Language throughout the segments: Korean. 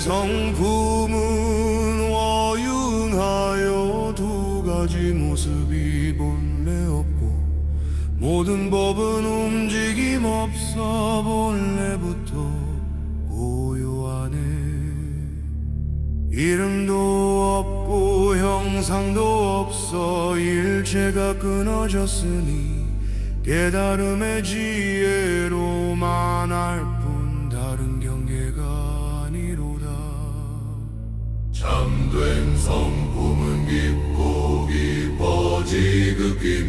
성품은 와융하여 두 가지 모습이 본래 없고 모든 법은 움직임 없어 본래부터 고요하네 이름도 없고 형상도 없어 일체가 끊어졌으니 깨달음의 지혜로만 알 뿐 다른 경계가 아니로다. 참된 성품은 깊고 깊어 지극히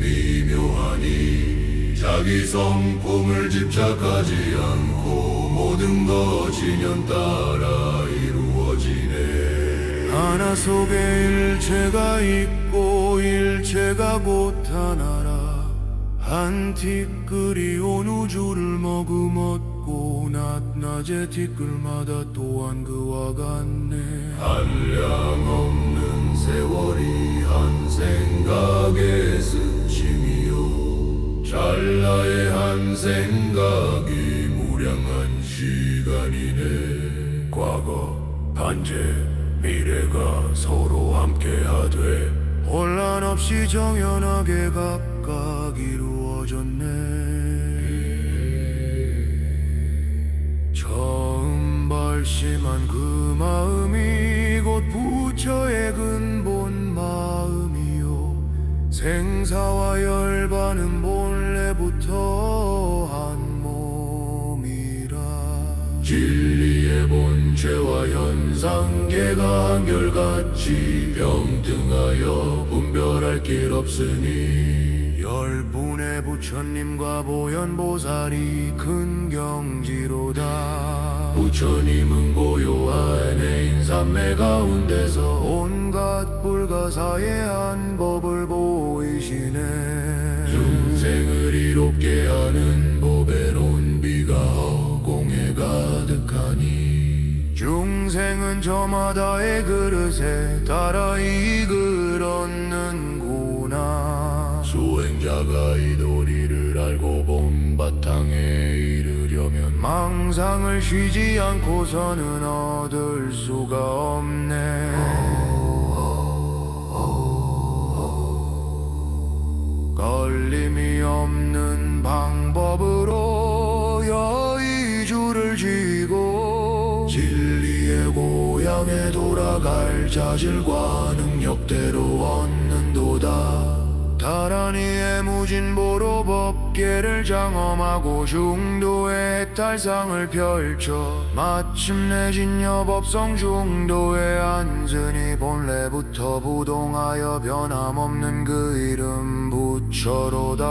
미묘하니 자기 성품을 집착하지 않고 모든 것 진연 따라 이루어지네. 하나 속에 일체가 있고 일체가 곧 하나라. 한 티끌이 온 우주를 머금었고 낮낮의 티끌마다 또한 그와 같네. 한량 없는 세월이 한 생각의 스침이요 찰나의 한 생각이 무량한 시간이네. 과거 현재 미래가 서로 함께하되 혼란 없이 정연하게 각각 이루어졌네. 처음 발심한 그 마음이 곧 부처의 근본 마음이요. 생사와 열반은 본체와 현상계가 한결같이 병등하여 분별할 길 없으니 열분의 부처님과 보현보살이 큰 경지로다. 부처님은 고요한 해인산매 가운데서 온갖 불가사의한 법을 보이시네. 중생을 이롭게 하는 법의 논비가 허공에 가득하니 중생은 저마다의 그릇에 따라 이글 얻는구나. 수행자가 이 도리를 알고 본 바탕에 이르려면 망상을 쉬지 않고서는 얻을 수가 없네. 걸 고향에 돌아갈 자질과 능력대로 얻는도다. 다란이의 무진보로 법계를 장엄하고 중도의 탈상을 펼쳐 마침내 진여법성 중도의 안전이 본래부터 부동하여 변함없는 그 이름 부처로다